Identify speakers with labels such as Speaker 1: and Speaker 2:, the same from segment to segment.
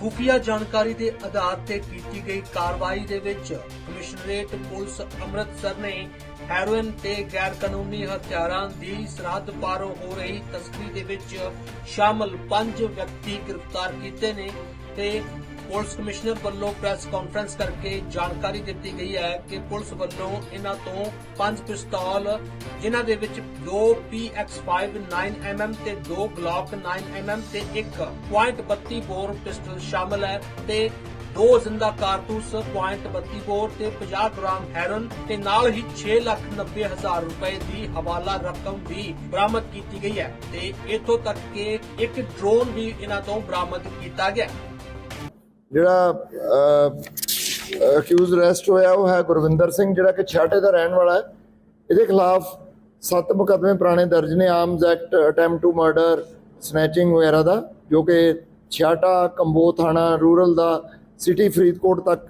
Speaker 1: ਖੁਫੀਆ ਜਾਣਕਾਰੀ ਦੇ ਆਧਾਰ ਤੇ ਕੀਤੀ ਗਈ ਕਾਰਵਾਈ ਦੇ ਵਿੱਚ ਕਮਿਸ਼ਨਰੇਟ ਪੁਲਿਸ ਅੰਮ੍ਰਿਤਸਰ ਨੇ ਹੈਰੋਇਨ ਤੇ ਗੈਰ ਕਾਨੂੰਨੀ ਹਥਿਆਰਾਂ ਦੀ ਸਰਹੱਦ ਪਾਰੋਂ ਹੋ ਰਹੀ ਤਸਕਰੀ ਦੇ ਵਿੱਚ ਸ਼ਾਮਲ ਪੰਜ ਵਿਅਕਤੀ ਗ੍ਰਿਫਤਾਰ ਕੀਤੇ ਨੇ ਤੇ ਪੁਲਿਸ ਕਮਿਸ਼ਨਰ ਵੱਲੋਂ ਪ੍ਰੈਸ ਕਾਨਫਰੰਸ ਕਰਕੇ ਜਾਣਕਾਰੀ ਦਿੱਤੀ ਗਈ ਹੈ ਕਿ ਪੁਲਿਸ ਵੱਲੋਂ ਇਹਨਾਂ ਤੋਂ ਪੰਜ ਪਿਸਤੌਲ ਜਿਨ੍ਹਾਂ ਦੇ ਵਿੱਚ ਦੋ PX5 9mm ਤੇ ਦੋ ਗਲੌਕ 9mm ਤੇ ਇੱਕ .32 ਬੋਰ ਪਿਸਟਲ ਸ਼ਾਮਲ ਹੈ ਤੇ ਦੋ ਜ਼ਿੰਦਾ ਕਾਰਤੂਸ .32 ਬੋਰ ਤੇ 50 ਗ੍ਰਾਮ ਹੈਰੋਨ ਤੇ ਨਾਲ ਹੀ 6,90,000 ਰੁਪਏ ਦੀ ਹਵਾਲਾ ਰਕਮ ਵੀ ਬਰਾਮਦ ਕੀਤੀ ਗਈ ਹੈ ਤੇ ਇਥੋਂ ਤੱਕ ਕਿ ਇੱਕ ਡਰੋਨ ਵੀ ਇਹਨਾਂ ਤੋਂ ਬਰਾਮਦ ਕੀਤਾ ਗਿਆ
Speaker 2: ਜਿਹੜਾ ਅਕਿਊਜ਼ ਅਰੈਸਟ ਹੋਇਆ, ਉਹ ਹੈ ਗੁਰਵਿੰਦਰ ਸਿੰਘ, ਜਿਹੜਾ ਕਿ ਛਾਟੇ ਦਾ ਰਹਿਣ ਵਾਲਾ ਹੈ। ਇਹਦੇ ਖਿਲਾਫ ਸੱਤ ਮੁਕੱਦਮੇ ਪੁਰਾਣੇ ਦਰਜ ਨੇ arms act attempt to murder snatching ਵਗੈਰਾ ਦਾ, ਜੋ ਕਿ ਛਾਟਾ, ਕੰਬੋ ਥਾਣਾ, ਰੂਰਲ ਦਾ, ਸਿਟੀ ਫਰੀਦਕੋਟ ਤੱਕ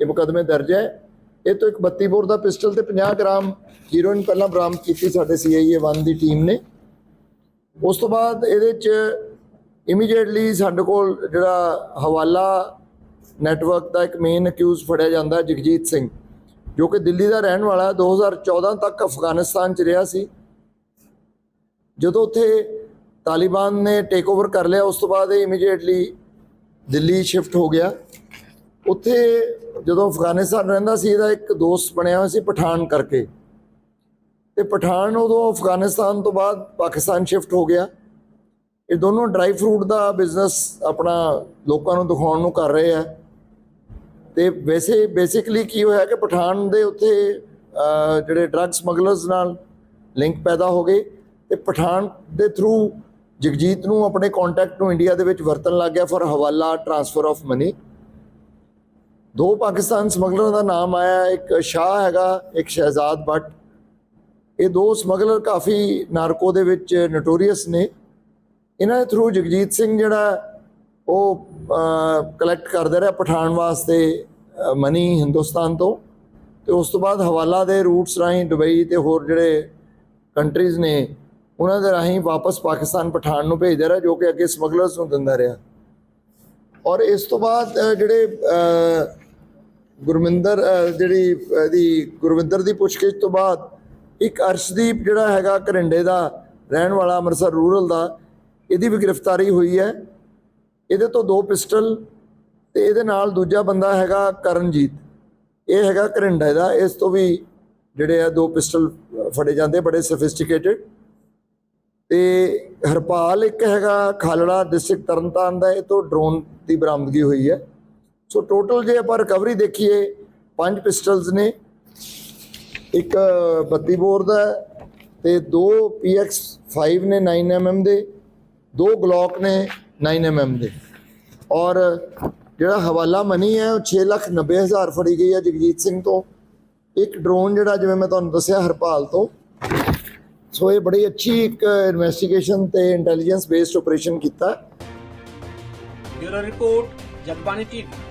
Speaker 2: ਇਹ ਮੁਕੱਦਮੇ ਦਰਜ ਹੈ। ਇਹ ਤੋਂ ਇੱਕ 32 ਬੋਰ ਦਾ ਪਿਸਟਲ ਤੇ 50 ਗ੍ਰਾਮ ਹੀਰੋਇਨ ਪਹਿਲਾਂ ਬਰਾਮਦ ਕੀਤੀ ਸਾਡੇ ਸੀਆਈਏ 1 ਦੀ ਟੀਮ ਨੇ। ਉਸ ਤੋਂ ਬਾਅਦ ਇਹਦੇ ਚ ਇਮੀਡੀਏਟਲੀ ਸਾਡੇ ਕੋਲ ਜਿਹੜਾ ਹਵਾਲਾ ਨੈਟਵਰਕ ਦਾ ਇੱਕ ਮੇਨ ਅਕਿਊਜ਼ ਫੜਿਆ ਜਾਂਦਾ ਜਗਜੀਤ ਸਿੰਘ, ਜੋ ਕਿ ਦਿੱਲੀ ਦਾ ਰਹਿਣ ਵਾਲਾ ਹੈ। 2014 ਤੱਕ ਅਫਗਾਨਿਸਤਾਨ ਚ ਰਿਹਾ ਸੀ। ਜਦੋਂ ਉੱਥੇ ਤਾਲਿਬਾਨ ਨੇ ਟੇਕ ਓਵਰ ਕਰ ਲਿਆ, ਉਸ ਤੋਂ ਬਾਅਦ ਇਹ ਇਮੀਡੀਏਟਲੀ ਦਿੱਲੀ ਸ਼ਿਫਟ ਹੋ ਗਿਆ। ਉੱਥੇ ਜਦੋਂ ਅਫਗਾਨਿਸਤਾਨ ਰਹਿੰਦਾ ਸੀ, ਇਹਦਾ ਇੱਕ ਦੋਸਤ ਬਣਿਆ ਹੋਇਆ ਸੀ ਪਠਾਨ ਕਰਕੇ। ਤੇ ਪਠਾਨ ਉਦੋਂ ਅਫਗਾਨਿਸਤਾਨ ਤੋਂ ਬਾਅਦ ਪਾਕਿਸਤਾਨ ਸ਼ਿਫਟ ਹੋ ਗਿਆ। ਇਹ ਦੋਨੋਂ ਡਰਾਈ ਫਰੂਟ ਦਾ ਬਿਜ਼ਨਸ ਆਪਣਾ ਲੋਕਾਂ ਨੂੰ ਦਿਖਾਉਣ ਨੂੰ ਕਰ ਰਹੇ ਆ। ਤੇ ਵੈਸੇ ਬੇਸਿਕਲੀ ਕੀ ਹੋਇਆ ਕਿ ਪਠਾਨ ਦੇ ਉੱਥੇ ਜਿਹੜੇ ਡਰੱਗ ਸਮਗਲਰਸ ਨਾਲ ਲਿੰਕ ਪੈਦਾ ਹੋ ਗਏ ਤੇ ਪਠਾਨ ਦੇ ਥਰੂ ਜਗਜੀਤ ਨੂੰ ਆਪਣੇ ਕੰਟੈਕਟ ਨੂੰ ਇੰਡੀਆ ਦੇ ਵਿੱਚ ਵਰਤਣ ਲੱਗ ਗਿਆ ਫॉर ਹਵਾਲਾ ਟ੍ਰਾਂਸਫਰ ਆਫ ਮਨੀ ਦੋ ਪਾਕਿਸਤਾਨ ਸਮਗਲਰਾਂ ਦਾ ਨਾਮ ਆਇਆ, ਇੱਕ ਸ਼ਾਹ ਹੈਗਾ, ਇੱਕ ਸ਼ਹਿਜ਼ਾਦ ਭੱਟ। ਇਹ ਦੋ ਸਮਗਲਰ ਕਾਫੀ ਨਾਰਕੋ ਦੇ ਵਿੱਚ ਨਟੋਰੀਅਸ ਨੇ। ਇਹਨਾਂ ਦੇ ਥਰੂ ਜਗਜੀਤ ਸਿੰਘ ਜਿਹੜਾ ਉਹ ਕਲੈਕਟ ਕਰਦਾ ਰਿਹਾ ਪਠਾਨ ਵਾਸਤੇ ਮਨੀ ਹਿੰਦੁਸਤਾਨ ਤੋਂ। ਤੇ ਉਸ ਤੋਂ ਬਾਅਦ ਹਵਾਲਾ ਦੇ ਰੂਟਸ ਰਾਹੀਂ ਦੁਬਈ ਤੇ ਹੋਰ ਜਿਹੜੇ ਕੰਟਰੀਜ਼ ਨੇ, ਉਹਨਾਂ ਦੇ ਰਾਹੀਂ ਵਾਪਸ ਪਾਕਿਸਤਾਨ ਪਠਾਨ ਨੂੰ ਭੇਜਦਾ ਰਿਹਾ, ਜੋ ਕਿ ਅੱਗੇ ਸਮਗਲਰਸ ਨੂੰ ਦਿੰਦਾ ਰਿਹਾ। ਔਰ ਇਸ ਤੋਂ ਬਾਅਦ ਜਿਹੜੇ ਗੁਰਮਿੰਦਰ ਜਿਹੜੀ ਇਹਦੀ ਗੁਰਵਿੰਦਰ ਦੀ ਪੁੱਛਗਿੱਛ ਤੋਂ ਬਾਅਦ, ਇੱਕ ਅਰਸ਼ਦੀਪ ਜਿਹੜਾ ਹੈਗਾ ਘਰਿੰਡੇ ਦਾ, ਰਹਿਣ ਵਾਲਾ ਅੰਮ੍ਰਿਤਸਰ ਰੂਰਲ ਦਾ, ਇਹਦੀ ਵੀ ਗ੍ਰਿਫਤਾਰੀ ਹੋਈ ਹੈ। ਇਹਦੇ ਤੋਂ ਦੋ ਪਿਸਟਲ ਤੇ ਇਹਦੇ ਨਾਲ ਦੂਜਾ ਬੰਦਾ ਹੈਗਾ ਕਰਨਜੀਤ। ਇਹ ਹੈਗਾ ਘਰਿੰਡੇ ਦਾ ਇਸ ਤੋਂ ਵੀ ਜਿਹੜੇ ਆ ਦੋ ਪਿਸਟਲ ਫੜੇ ਜਾਂਦੇ, ਬੜੇ ਸਫਿਸਟੀਕੇਟਿਡ। ਤੇ ਹਰਪਾਲ ਇੱਕ ਹੈਗਾ ਖਾਲੜਾ ਡਿਸਟ੍ਰਿਕਟ ਤਰਨਤਾਰਨ ਦਾ, ਇਹ ਤੋਂ ਡਰੋਨ ਦੀ ਬਰਾਮਦਗੀ ਹੋਈ ਹੈ। ਸੋ ਟੋਟਲ ਜੇ ਆਪਾਂ ਰਿਕਵਰੀ ਦੇਖੀਏ, ਪੰਜ ਪਿਸਟਲਸ ਨੇ। ਇੱਕ 32 ਬੋਰ ਦਾ ਹੈ ਤੇ ਦੋ PX5 ਨੇ 9mm ਦੇ। ਦੋ ਗਲੌਕ ਨੇ। 9mm ਦੇ। ਔਰ ਜਿਹੜਾ ਹਵਾਲਾ ਮਨੀ ਹੈ, ਉਹ 690000 ਫੜੀ ਗਈ ਹੈ ਜਗਜੀਤ ਸਿੰਘ ਤੋਂ। ਇੱਕ ਡਰੋਨ ਜਿਹੜਾ, ਜਿਵੇਂ ਮੈਂ ਤੁਹਾਨੂੰ ਦੱਸਿਆ, ਹਰਪਾਲ ਤੋਂ। ਸੋ ਇਹ ਬੜੀ ਅੱਛੀ ਇੱਕ ਇਨਵੈਸਟੀਗੇਸ਼ਨ ਤੇ ਇੰਟੈਲੀਜੈਂਸ ਬੇਸਡ ਆਪਰੇਸ਼ਨ ਕੀਤਾ।
Speaker 1: Bureau report, Jagbani TV.